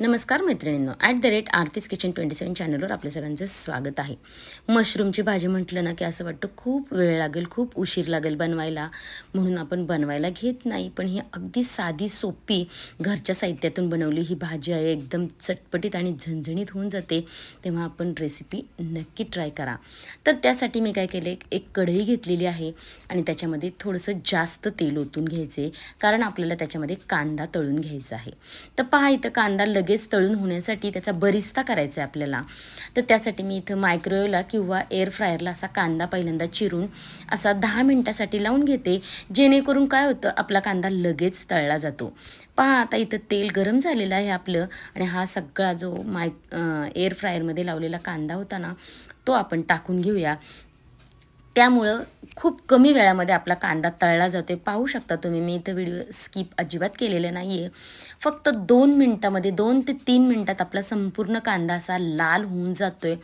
नमस्कार मैत्रिणींनो. At the rate Aarti's kitchen twenty seven चॅनलवर आपल्या सगळ्यांचं स्वागत आहे. मशरूमची भाजी म्हटलं ना की असं वाटतं खूप वेळ लागेल खूप उशीर लागेल बनवायला. म्हणून आपण बनवायला घेत नाही. पण ही अगदी साधी सोपी घरच्या साहित्यातून बनवली ही भाजी आहे. एकदम चटपटीत आणि झणझणीत होऊन जाते. तेव्हा आपण रेसिपी नक्की ट्राय करा. तर त्यासाठी मी काय केले एक कढई घेतलेली आहे आणि त्याच्यामध्ये थोडंसं जास्त तेल ओतून घ्यायचे कारण आपल्याला त्याच्यामध्ये कांदा तळून घ्यायचा आहे. तर पहा इथं कांदा लगेच तळून होण्यासाठी त्याचा बरिस्ता करायचा आहे आपल्याला. तर त्यासाठी मी इथं मायक्रोवेवला किंवा एअर फ्रायरला असा कांदा पहिल्यांदा चिरून असा दहा मिनटासाठी लावून घेते. जेणेकरून काय होतं आपला कांदा लगेच तळला जातो. पहा आता इथं तेल गरम झालेलं आहे आपलं आणि हा सगळा जो माय एअर फ्रायरमध्ये लावलेला कांदा होता ना तो आपण टाकून घेऊया. त्यामुळं खूप कमी वेळामध्ये आपला कांदा तळला जातो आहे पाहू शकता तुम्ही मी इथं व्हिडिओ स्किप अजिबात केलेले नाही आहे फक्त दोन मिनटामध्ये दोन ते तीन मिनटात आपला संपूर्ण कांदा असा लाल होऊन जातो आहे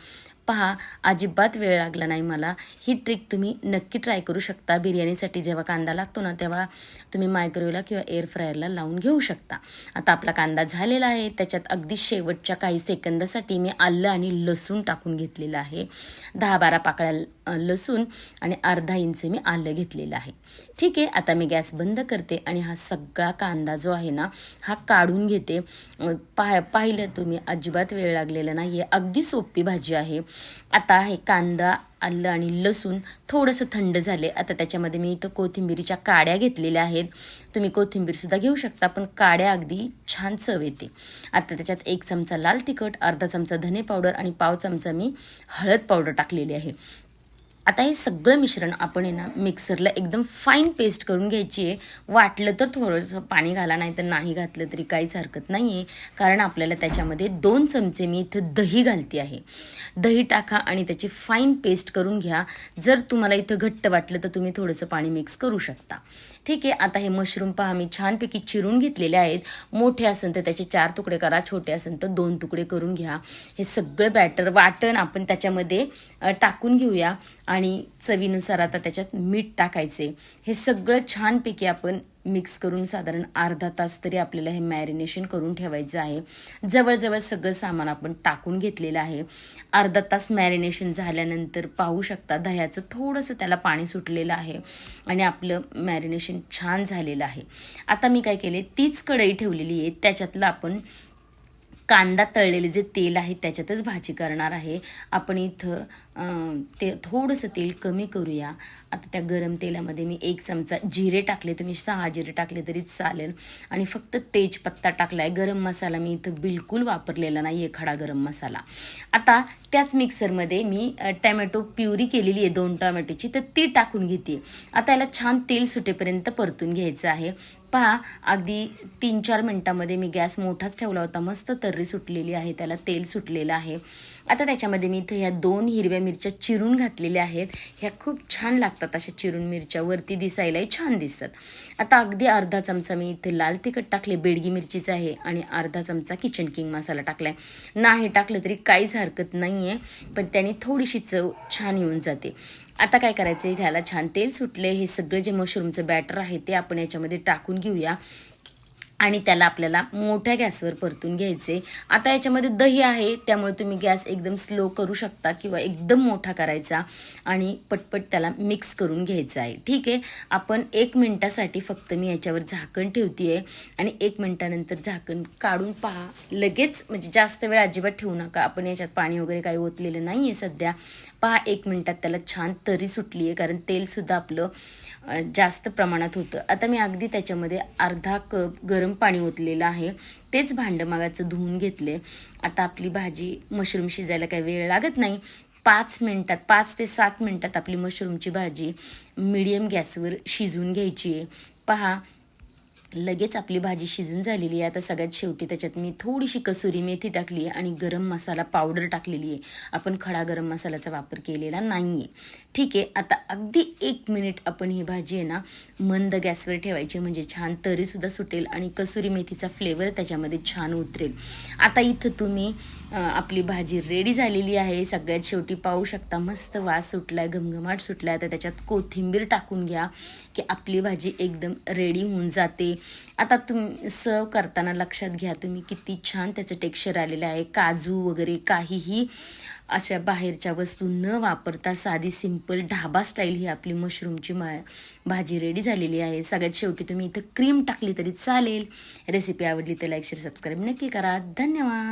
पहा अजिबात वेळ लागला नाही मला. ही ट्रिक तुम्ही नक्की ट्राय करू शकता. बिर्याणीसाठी जेव्हा कांदा लागतो ना तेव्हा तुम्ही मायक्रोवेव्हला किंवा एअर फ्रायरला लावून घेऊ शकता. आता आपला कांदा झालेला आहे. त्याच्यात अगदी शेवटच्या काही सेकंदासाठी मी आलं आणि लसूण टाकून घेतलेलं आहे. दहा बारा पाकळ्या लसूण आणि अर्धा इंच मी आलं घेतलेलं आहे. ठीक आहे आता मी गॅस बंद करते आणि हा सगळा कांदा जो आहे ना हा काढून घेते. पाह पाहिलं तुम्ही अजिबात वेळ लागलेला नाही आहे अगदी सोपी भाजी आहे. आता हे कांदा आलं आणि लसूण थोडंसं थंड झाले आता त्याच्यामध्ये मी इथं कोथिंबिरीच्या काड्या घेतलेल्या आहेत. तुम्ही कोथिंबीरसुद्धा घेऊ शकता पण काड्या अगदी छान चव येते. आता त्याच्यात एक चमचा लाल तिखट अर्धा चमचा धने पावडर आणि पाव चमचा मी हळद पावडर टाकलेली आहे. आता हे सगळं मिश्रण आपण आहे ना मिक्सरला एकदम फाईन पेस्ट करून घ्यायची आहे. वाटलं तर थोडंसं पाणी घाला नाही तर नाही घातलं तरी काहीच हरकत नाही आहे कारण आपल्याला त्याच्यामध्ये दोन चमचे मी इथं दही घालते आहे. दही टाका आणि त्याची फाईन पेस्ट करून घ्या. जर तुम्हाला इथं घट्ट वाटलं तर तुम्ही थोडंसं पाणी मिक्स करू शकता. ठीक आहे आता हे मशरूम पहा मी छानपैकी चिरून घेतलेले आहेत. मोठे असेल तर त्याचे चार तुकडे करा छोटे असेल तर दोन तुकडे करून घ्या. हे सगळं बॅटर वाटण आपण त्याच्यामध्ये टाकून घेऊया. आणि चवीनुसार आता त्याच्यात मीठ टाकायचे. हे सगळं छानपैकी आपण मिक्स करून साधारण अर्धा तास तरी आपल्याला हे मॅरिनेशन करून ठेवायचं आहे. जवळजवळ सगळं सामान आपण टाकून घेतलेलं आहे. अर्धा तास मॅरिनेशन झाल्यानंतर पाहू शकता दह्याचं थोडंसं त्याला पाणी सुटलेलं आहे आणि आपलं मॅरिनेशन छान झालेलं आहे. आता मी काय केले? तीच कढई ठेवलेली आहे. त्याच्यातलं आपण कांदा तळलेले जे तेल आहे त्याच्यातच भाजी करणार आहे. आपण इथं ते थोडंसं तेल कमी करूया. आता त्या गरम तेलामध्ये मी एक चमचा जिरे टाकले तुम्ही सहा जिरे टाकले तरी चालेल. आणि फक्त तेजपत्ता टाकला आहे गरम मसाला मी इथं बिलकुल वापरलेला नाही आहे खडा गरम मसाला. आता त्याच मिक्सरमध्ये मी टॅमॅटो प्युरी केलेली आहे दोन टोमॅटोची. तर ती टाकून घेते. आता याला छान तेल सुटेपर्यंत परतून घ्यायचं आहे. पहा अगदी तीन चार मिनटामध्ये मी गॅस मोठाच ठेवला होता. मस्त तर्री सुटलेली आहे त्याला तेल सुटलेलं आहे. आता त्याच्यामध्ये मी इथं ह्या दोन हिरव्या मिरच्या चिरून घातलेल्या आहेत. ह्या खूप छान लागतात अशा चिरून मिरच्या. वरती दिसायलाही छान दिसतात. आता अगदी अर्धा चमचा मी इथे लाल तिखट टाकले. बेडगी मिरचीचं आहे आणि अर्धा चमचा किचन किंग मसाला टाकला आहे नाही टाकलं तरी काहीच हरकत नाही आहे पण त्याने थोडीशी चव छान येऊन जाते. आता काय करायचं आहे ह्याला छान तेल सुटले हे सगळं जे मशरूमचं बॅटर आहे ते आपण याच्यामध्ये टाकून घेऊया. आणि त्याला आपल्याला मोठ्या गॅसवर परतून घ्यायचे. आता याच्यामध्ये दही आहे त्यामुळे तुम्ही गॅस एकदम स्लो करू शकता किंवा एकदम मोठा करायचा आणि पटपट त्याला मिक्स करून घ्यायचा आहे. ठीक आहे? आपण एक मिनटासाठी फक्त मी याच्यावर झाकण ठेवते आहे आणि एक मिनटानंतर झाकण काढून पहा. लगेच म्हणजे जास्त वेळ अजिबात ठेवू नका. आपण याच्यात पाणी वगैरे काही ओतलेलं नाही आहे सध्या. पहा एक मिनटात त्याला छान तरी सुटली आहे कारण तेलसुद्धा आपलं जास्त प्रमाणात होतं. आता मी अगदी त्याच्यामध्ये अर्धा कप गरम पाणी ओतलेलं आहे. तेच भांडं मागाचं धुवून घेतले आता आपली भाजी मशरूम शिजायला काही वेळ लागत नाही. पाच मिनटात पाच ते सात मिनटात आपली मशरूमची भाजी मिडियम गॅसवर शिजवून घ्यायची आहे पहा लगेच आपली भाजी शिजून झालेली आहे. आता सगळ्यात शेवटी त्याच्यात मी थोडीशी कसुरी मेथी टाकली आहे आणि गरम मसाला पावडर टाकलेली आहे. आपण खडा गरम मसाल्याचा वापर केलेला नाही आहे ठीक? आहे आता अगदी एक मिनिट आपण ही भाजी आहे ना मंद गॅसवर ठेवायची म्हणजे छान तरीसुद्धा सुटेल आणि कसुरी मेथीचा फ्लेवर त्याच्यामध्ये छान उतरेल. आता इथं तुम्ही आपली भाजी रेडी झालेली आहे. सगळ्यात शेवटी पाहू शकता मस्त वास सुटलाय घमघमाट सुटलाय. तर त्याच्यात कोथिंबीर टाकून घ्या की आपली भाजी एकदम रेडी होऊन जाते. आता तुम्ही सर्व करताना लक्षात घ्या तुम्ही किती छान त्याचं टेक्स्चर आलेलं आहे. काजू वगैरे काहीही अशा बाहेरच्या वस्तू न वापरता साधी सिंपल ढाबा स्टाईल ही आपली मशरूमची मा भाजी रेडी झालेली आहे. सगळ्यात शेवटी तुम्ही इथं क्रीम टाकली तरी चालेल. रेसिपी आवडली तर लाईक शेअर सबस्क्राईब नक्की करा. धन्यवाद!